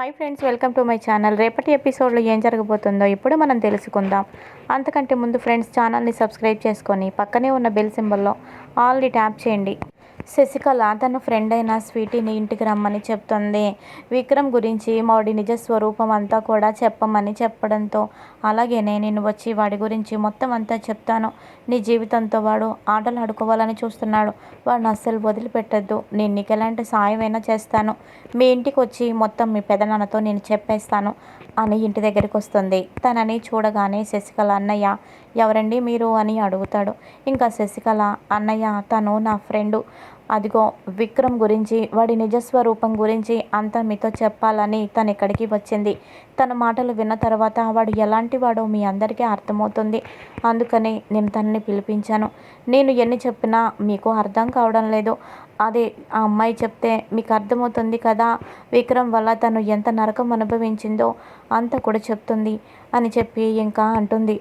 Hi friends welcome to my channel రేపటి ఎపిసోడ్లో ఏం జరగబోతుందో ఇప్పుడు మనం తెలుసుకుందాం. అంతకంటే ముందు ఫ్రెండ్స్ ఛానల్ని సబ్స్క్రైబ్ చేసుకొని పక్కనే ఉన్న బెల్ సింబల్లో ఆల్ని ట్యాప్ చేయండి. శశికళ తన ఫ్రెండ్ అయిన స్వీటీని ఇంటికి రమ్మని చెప్తుంది. విక్రమ్ గురించి వాడి నిజ స్వరూపం అంతా కూడా చెప్పమని చెప్పడంతో అలాగేనే నేను వచ్చి వాడి గురించి మొత్తం అంతా చెప్తాను. నీ జీవితంతో వాడు ఆటలు ఆడుకోవాలని చూస్తున్నాడు. వాడిని అస్సలు వదిలిపెట్టద్దు. నేను నీకు ఎలాంటి సాయమైనా చేస్తాను. మీ ఇంటికి వచ్చి మొత్తం మీ పెదనాన్నతో నేను చెప్పేస్తాను అని ఇంటి దగ్గరికి వస్తుంది. తనని చూడగానే శశికళ అన్నయ్య ఎవరండి మీరు? అని అడుగుతాడు. ఇంకా శశికళ అన్నయ్య తను నా ఫ్రెండు అదిగో విక్రమ్ గురించి వాడి నిజస్వరూపం గురించి అంతా మీతో చెప్పాలని తను ఇక్కడికి వచ్చింది. తన మాటలు విన్న తర్వాత వాడు ఎలాంటి వాడో మీ అందరికీ అర్థమవుతుంది. అందుకని నేను తనని పిలిపించాను. నేను ఎన్ని చెప్పినా మీకు అర్థం కావడం లేదు. అదే ఆ అమ్మాయి చెప్తే మీకు అర్థమవుతుంది కదా విక్రమ్ వల్ల తను ఎంత నరకం అనుభవించిందో అంత కూడా చెప్తుంది అని చెప్పి ఇంకా అంటుంది.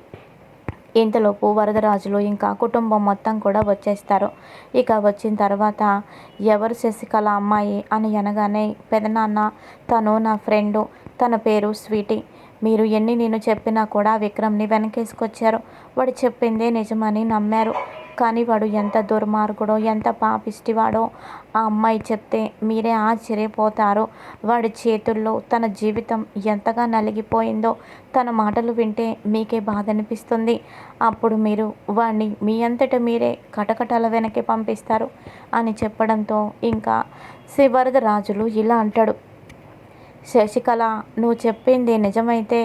ఇంతలోపు వరదరాజులు ఇంకా కుటుంబం మొత్తం కూడా వచ్చేస్తారు. ఇక వచ్చిన తర్వాత ఎవరు శశికళ అమ్మాయి అని అనగానే పెదనాన్న తను నా ఫ్రెండు తన పేరు స్వీటీ. మీరు ఎన్ని నేను చెప్పినా కూడా విక్రమ్ని వెనకేసుకొచ్చారు. వాడు చెప్పిందే నిజమని నమ్మారు. కానీ వాడు ఎంత దుర్మార్గుడో ఎంత పాపిష్టివాడో ఆ అమ్మాయి చెప్తే మీరే ఆశ్చర్యపోతారు. వాడి చేతుల్లో తన జీవితం ఎంతగా నలిగిపోయిందో తన మాటలు వింటే మీకే బాధ అనిపిస్తుంది అప్పుడు మీరు వాడిని మీ అంతట మీరే కటకటాల వెనక్కి పంపిస్తారు అని చెప్పడంతో ఇంకా శివరద రాజులు ఇలా అంటాడు. శశికళ నువ్వు చెప్పింది నిజమైతే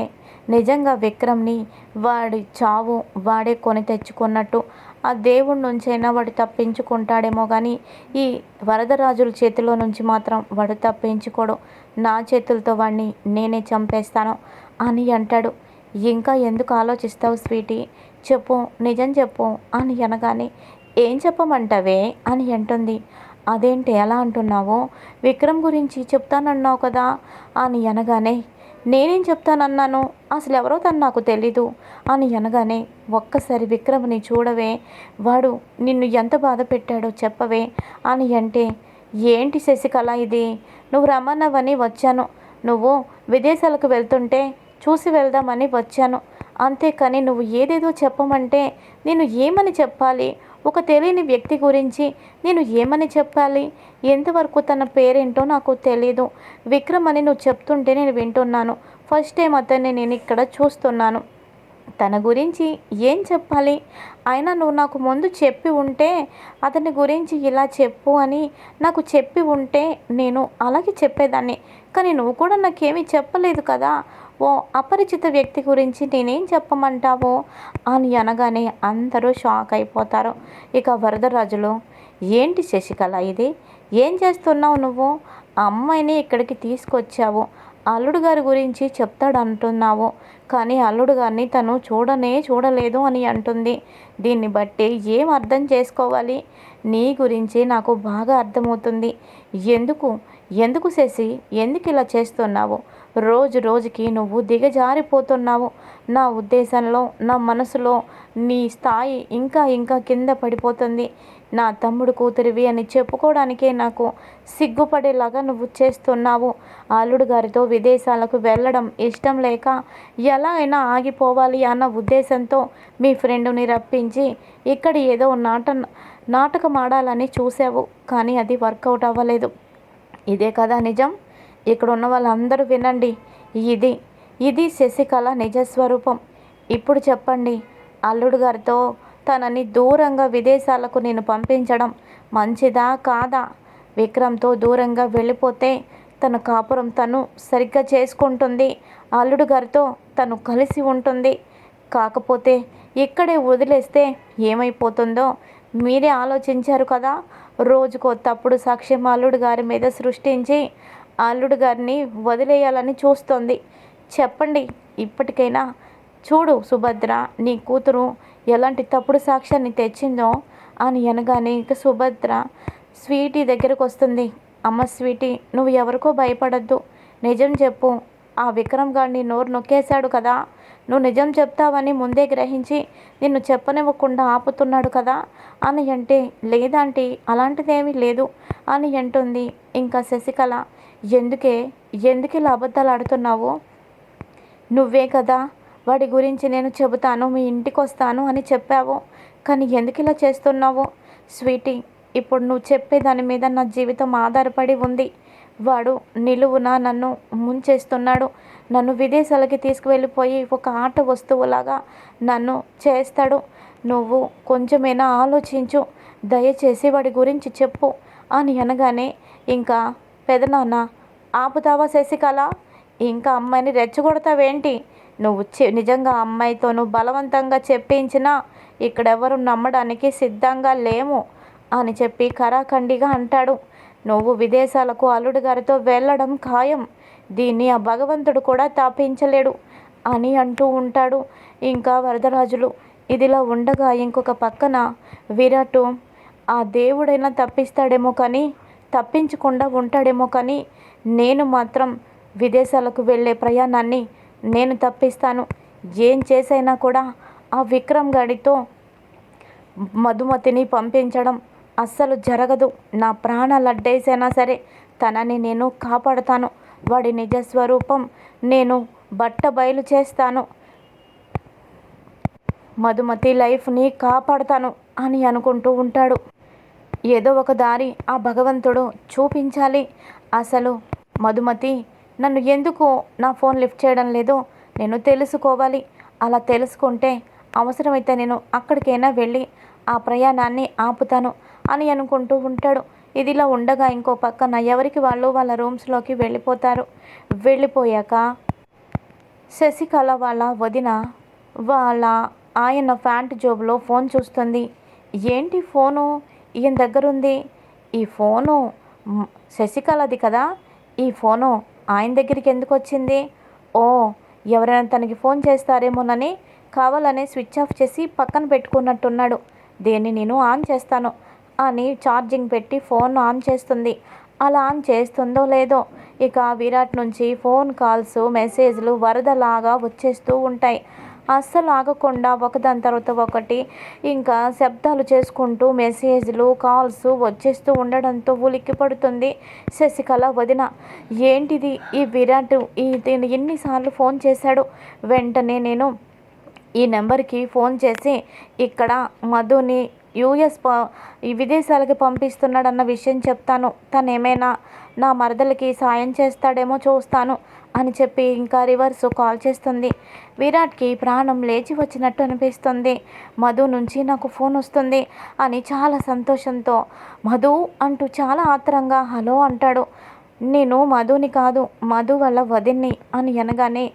నిజంగా విక్రమ్ని వాడి చావు వాడే కొని తెచ్చుకున్నట్టు ఆ దేవుడి నుంచైనా వాడు తప్పించుకుంటాడేమో కానీ ఈ వరదరాజుల చేతిలో నుంచి మాత్రం వాడు తప్పించుకోడు. నా చేతులతో వాడిని నేనే చంపేస్తాను అని అంటాడు. ఇంకా ఎందుకు ఆలోచిస్తావు స్వీటీ? చెప్పు నిజం చెప్పు అని అనగానే ఏం చెప్పమంటావే అని అంటుంది. అదేంటి ఎలా అంటున్నావు? విక్రమ్ గురించి చెప్తానన్నావు కదా అని అనగానే నేనేం చెప్తానన్నాను? అసలు ఎవరో తను నాకు తెలీదు. అని అనగానే ఒక్కసారి విక్రమ్ని చూడవే. వాడు నిన్ను ఎంత బాధ పెట్టాడో చెప్పవే అని అంటే ఏంటి శశికళ ఇది? నువ్వు రమ్మన్నవని వచ్చాను. నువ్వు విదేశాలకు వెళ్తుంటే చూసి వెళ్దామని వచ్చాను. అంతేకాని నువ్వు ఏదేదో చెప్పమంటే నేను ఏమని చెప్పాలి? ఒక తెలియని వ్యక్తి గురించి నేను ఏమని చెప్పాలి? ఎంతవరకు తన పేరేంటో నాకు తెలీదు. విక్రమ్ అని నువ్వు చెప్తుంటే నేను వింటున్నాను. ఫస్ట్ టైం అతన్ని నేను ఇక్కడ చూస్తున్నాను. తన గురించి ఏం చెప్పాలి? అయినా నువ్వు నాకు ముందు చెప్పి ఉంటే అతని గురించి ఇలా చెప్పు అని నాకు చెప్పి ఉంటే నేను అలాగే చెప్పేదాన్ని. కానీ నువ్వు కూడా నాకేమీ చెప్పలేదు కదా. ఓ అపరిచిత వ్యక్తి గురించి నేనేం చెప్పమంటావో? అని అనగానే అందరూ షాక్ అయిపోతారు. ఇక వరదరాజులు ఏంటి శశికళ ఇది? ఏం చేస్తున్నావు నువ్వు? అమ్మాయిని ఇక్కడికి తీసుకొచ్చావు. అల్లుడు గారి గురించి చెప్తాడు అంటున్నావు కానీ అల్లుడు గారిని తను చూడనే చూడలేదు అని అంటుంది. దీన్ని బట్టి ఏం అర్థం చేసుకోవాలి? నీ గురించి నాకు బాగా అర్థమవుతుంది. ఎందుకు? ఎందుకు శశి? ఎందుకు ఇలా చేస్తున్నావు? రోజు రోజుకి నువ్వు దిగజారిపోతున్నావు. నా ఉద్దేశంలో నా మనసులో నీ స్థాయి ఇంకా ఇంకా కింద పడిపోతుంది. నా తమ్ముడు కూతురివి అని చెప్పుకోవడానికే నాకు సిగ్గుపడేలాగా నువ్వు చేస్తున్నావు. అల్లుడు గారితో విదేశాలకు వెళ్ళడం ఇష్టం లేక ఎలా అయినా ఆగిపోవాలి అన్న ఉద్దేశంతో మీ ఫ్రెండుని రప్పించి ఇక్కడ ఏదో నాట నాటకం ఆడాలని చూసావు కానీ అది వర్కౌట్ అవ్వలేదు. ఇదే కదా నిజం? ఇక్కడ ఉన్న వాళ్ళందరూ వినండి. ఇది ఇది శశికళ నిజస్వరూపం. ఇప్పుడు చెప్పండి అల్లుడు గారితో తనని దూరంగా విదేశాలకు నేను పంపించడం మంచిదా కాదా? విక్రమ్తో దూరంగా వెళ్ళిపోతే తన కాపురం తను సరిగ్గా చేసుకుంటుంది. అల్లుడు గారితో తను కలిసి ఉంటుంది. కాకపోతే ఇక్కడే వదిలేస్తే ఏమైపోతుందో మీరే ఆలోచించారు కదా? రోజుకో తప్పుడు సాక్ష్యం అల్లుడు గారి మీద సృష్టించి అల్లుడు గారిని వదిలేయాలని చూస్తోంది. చెప్పండి ఇప్పటికైనా చూడు సుభద్ర నీ కూతురు ఎలాంటి తప్పుడు సాక్ష్యాన్ని తెచ్చిందో అని అనగానే ఇక సుభద్ర స్వీటీ దగ్గరకు వస్తుంది అమ్మ స్వీటీ నువ్వు ఎవరికో భయపడద్దు. నిజం చెప్పు. ఆ విక్రమ్ గారిని నోరు నొక్కేశాడు కదా. నువ్వు నిజం చెప్తావని ముందే గ్రహించి నిన్ను చెప్పనివ్వకుండా ఆపుతున్నాడు కదా అని అంటే లేదంటే అలాంటిదేమీ లేదు అని అంటుంది ఇంకా శశికళ. ఎందుకే? ఎందుకు ఇలా అబద్ధాలు ఆడుతున్నావు? నువ్వే కదా. వాడి గురించి నేను చెబుతాను మీ ఇంటికి వస్తాను అని చెప్పావు. కానీ ఎందుకు ఇలా చేస్తున్నావు? స్వీటీ ఇప్పుడు నువ్వు చెప్పే దాని మీద నా జీవితం ఆధారపడి ఉంది. వాడు నిలువున నన్ను ముంచేస్తున్నాడు. నన్ను విదేశాలకి తీసుకువెళ్ళిపోయి ఒక ఆట వస్తువులాగా నన్ను చేస్తాడు. నువ్వు కొంచెమైనా ఆలోచించు. దయచేసి వాడి గురించి చెప్పు అని అనగానే ఇంకా పెదనాన్న ఆపుతావా శశికళ? ఇంకా అమ్మాయిని రెచ్చగొడతావేంటి? నువ్వు నిజంగా అమ్మాయితో నువ్వు బలవంతంగా చెప్పించినా ఇక్కడెవరు నమ్మడానికి సిద్ధంగా లేము అని చెప్పి కరాఖండిగా అంటాడు. నువ్వు విదేశాలకు అల్లుడు గారితో వెళ్ళడం ఖాయం. దీన్ని ఆ భగవంతుడు కూడా తాపించలేడు అని అంటూ ఉంటాడు. ఇంకా వరదరాజులు ఇదిలా ఉండగా ఇంకొక పక్కన విరాటు ఆ దేవుడైనా తప్పిస్తాడేమో కానీ తప్పించకుండా ఉంటాడేమో కానీ నేను మాత్రం విదేశాలకు వెళ్ళే ప్రయాణాన్ని నేను తప్పిస్తాను. ఏం చేసైనా కూడా ఆ విక్రమ్ గడితో మధుమతిని పంపించడం అస్సలు జరగదు. నా ప్రాణాలు అడ్డేసైనా సరే తనని నేను కాపాడుతాను. వాడి నిజస్వరూపం నేను బట్ట బయలు చేస్తాను. మధుమతి లైఫ్ని కాపాడుతాను అని అనుకుంటూ ఉంటాడు. ఏదో ఒక దారి ఆ భగవంతుడు చూపించాలి. అసలు మధుమతి నన్ను ఎందుకు నా ఫోన్ లిఫ్ట్ చేయడం లేదో? నేను తెలుసుకోవాలి. అలా తెలుసుకుంటే అవసరమైతే నేను అక్కడికైనా వెళ్ళి ఆ ప్రయాణాన్ని ఆపుతాను అని అనుకుంటూ ఉంటాడు. ఇదిలా ఉండగా ఇంకో పక్కన ఎవరికి వాళ్ళు వాళ్ళ రూమ్స్లోకి వెళ్ళిపోతారు. వెళ్ళిపోయాక శశికళ వాళ్ళ వదిన వాళ్ళ ఆయన ఫ్యాంట్ జోబులో ఫోన్ చూస్తుంది. ఏంటి ఫోను? ఈయన దగ్గరుంది. ఈ ఫోను? శశికళది కదా. ఈ ఫోను ఆయన దగ్గరికి ఎందుకు వచ్చింది? ఓ ఎవరైనా తనకి ఫోన్ చేస్తారేమోనని కావాలనే స్విచ్ ఆఫ్ చేసి పక్కన పెట్టుకున్నట్టున్నాడు. దీన్ని నేను ఆన్ చేస్తాను? అని ఛార్జింగ్ పెట్టి ఫోన్ ఆన్ చేస్తుంది. అలా ఆన్ చేస్తుందో లేదో ఇక విరాట్ నుంచి ఫోన్ కాల్స్ మెసేజ్లు వరదలాగా వచ్చేస్తూ ఉంటాయి. అస్సలు ఆగకుండా ఒకదాని తర్వాత ఒకటి ఇంకా శబ్దాలు చేసుకుంటూ మెసేజ్లు కాల్స్ వచ్చేస్తూ ఉండడంతో ఉలిక్కి పడుతుంది శశికళ వదిన. ఏంటిది ఈ విరాట్? ఈ ఎన్నిసార్లు ఫోన్ చేశాడు? వెంటనే నేను ఈ నెంబర్కి ఫోన్ చేసి ఇక్కడ మధుని యూఎస్ ప ఈ పంపిస్తున్నాడన్న విషయం చెప్తాను. తను ఏమైనా నా మరదలకి సాయం చేస్తాడేమో చూస్తాను అని చెప్పి ఇంకా రివర్స్ కాల్ చేస్తుంది. విరాట్కి ప్రాణం లేచి వచ్చినట్టు అనిపిస్తుంది. మధు నుంచి నాకు ఫోన్ వస్తుంది అని చాలా సంతోషంతో మధు అంటూ చాలా ఆత్రంగా హలో అంటాడు. నేను మధుని కాదు మధు వాళ్ళ వదిన్ని అని అనగానే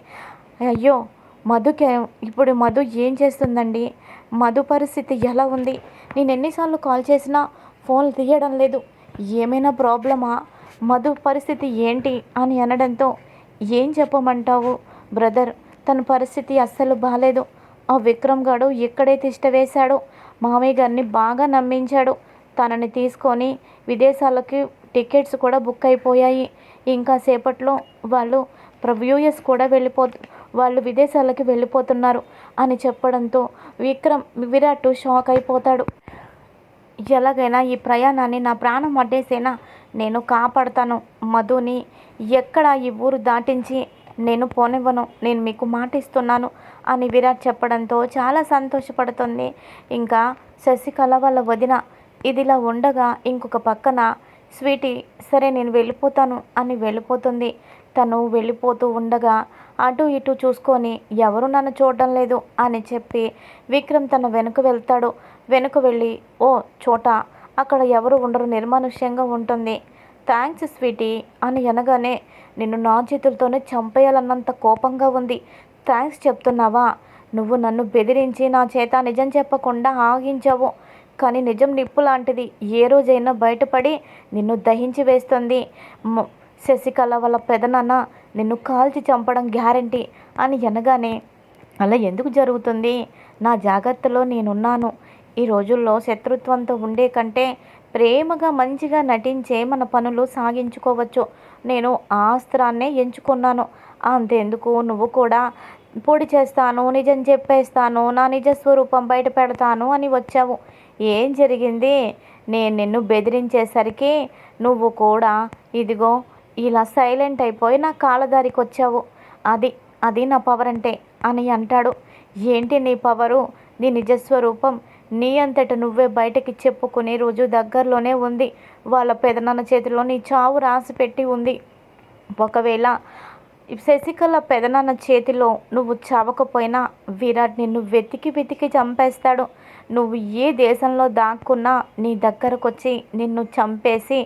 అయ్యో మధుకి ఇప్పుడు మధు ఏం చేస్తుందండి? మధు పరిస్థితి ఎలా ఉంది? నేను ఎన్నిసార్లు కాల్ చేసినా ఫోన్ తీయడం లేదు. ఏమైనా ప్రాబ్లమా? మధు పరిస్థితి ఏంటి? అని అనడంతో ఏం చెప్పమంటావు? బ్రదర్ తన పరిస్థితి అస్సలు బాగాలేదు ఆ విక్రమ్ గాడు ఇక్కడే తిష్ట వేశాడో. మామయ్య గారిని బాగా నమ్మించాడు. తనని తీసుకొని విదేశాలకి టికెట్స్ కూడా బుక్ అయిపోయాయి. ఇంకా సేపట్లో వాళ్ళు వ్యూయర్స్ కూడా వెళ్ళిపో వాళ్ళు విదేశాలకి వెళ్ళిపోతున్నారు అని చెప్పడంతో విక్రమ్ విరాట్ షాక్ అయిపోతాడు. ఎలాగైనా ఈ ప్రయాణాన్ని నా ప్రాణం అడ్డేసేనా నేను కాపాడతాను. మధుని ఎక్కడ ఈ ఊరు దాటించి నేను పోనివ్వను. నేను మీకు మాటిస్తున్నాను అని విరాట్ చెప్పడంతో చాలా సంతోషపడుతుంది. ఇంకా శశికళ వాళ్ళ వదిన ఇదిలా ఉండగా ఇంకొక పక్కన స్వీటీ సరే నేను వెళ్ళిపోతాను అని వెళ్ళిపోతుంది. తను వెళ్ళిపోతూ ఉండగా అటు ఇటు చూసుకొని ఎవరు నన్ను చూడడం లేదు అని చెప్పి విక్రమ్ తన వెనుక వెళ్తాడు. వెనుక వెళ్ళి ఓ చోట అక్కడ ఎవరు ఉండరు నిర్మానుష్యంగా ఉంటుంది. థ్యాంక్స్ స్వీటీ అని అనగానే నిన్ను నా చేతులతోనే చంపేయాలన్నంత కోపంగా ఉంది. థ్యాంక్స్ చెప్తున్నావా? నువ్వు నన్ను బెదిరించి నా చేత నిజం చెప్పకుండా ఆగించావు. కానీ నిజం నిప్పు లాంటిది. ఏ రోజైనా బయటపడి నిన్ను దహించి వేస్తుంది. శశికళ వాళ్ళ పెదనాన్న నిన్ను కాల్చి చంపడం గ్యారంటీ అని అనగానే అలా ఎందుకు జరుగుతుంది? నా జాగ్రత్తలో నేనున్నాను. ఈ రోజుల్లో శత్రుత్వంతో ఉండే కంటే ప్రేమగా మంచిగా నటించే మన పనులు సాగించుకోవచ్చు. నేను ఆ అస్త్రాన్నే ఎంచుకున్నాను. అంతెందుకు? నువ్వు కూడా పొడి చేస్తాను నిజం చెప్పేస్తాను నా నిజ స్వరూపం బయట పెడతాను అని వచ్చావు. ఏం జరిగింది? నేను నిన్ను బెదిరించేసరికి నువ్వు కూడా ఇదిగో ఇలా సైలెంట్ అయిపోయి నా కాళ్ళదారికి వచ్చావు. అది అది నా పవర్ అంటే అని అంటాడు. ఏంటి నీ పవరు నీ నిజస్వరూపం. నీ అంతట నువ్వే బయటకి చెప్పుకునే రోజు దగ్గరలోనే ఉంది. వాళ్ళ పెదనాన్న చేతిలో నీ చావు రాసి పెట్టి ఉంది. ఒకవేళ శశికళ పెదనాన్న చేతిలో నువ్వు చావకపోయినా విరాట్ నిన్ను వెతికి వెతికి చంపేస్తాడు. నువ్వు ఏ దేశంలో దాక్కున్నా నీ దగ్గరకు వచ్చి నిన్ను చంపేసి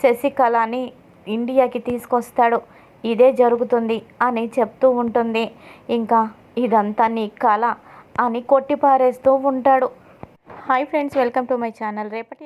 శశికళని ఇండియాకి తీసుకొస్తాడు. ఇదే జరుగుతుంది అని చెప్తూ ఉంటుంది. ఇంకా ఇదంతా నీ కళ అని కొట్టిపారేస్తూ ఉంటాడు. Hi friends welcome to my channel. రేపటి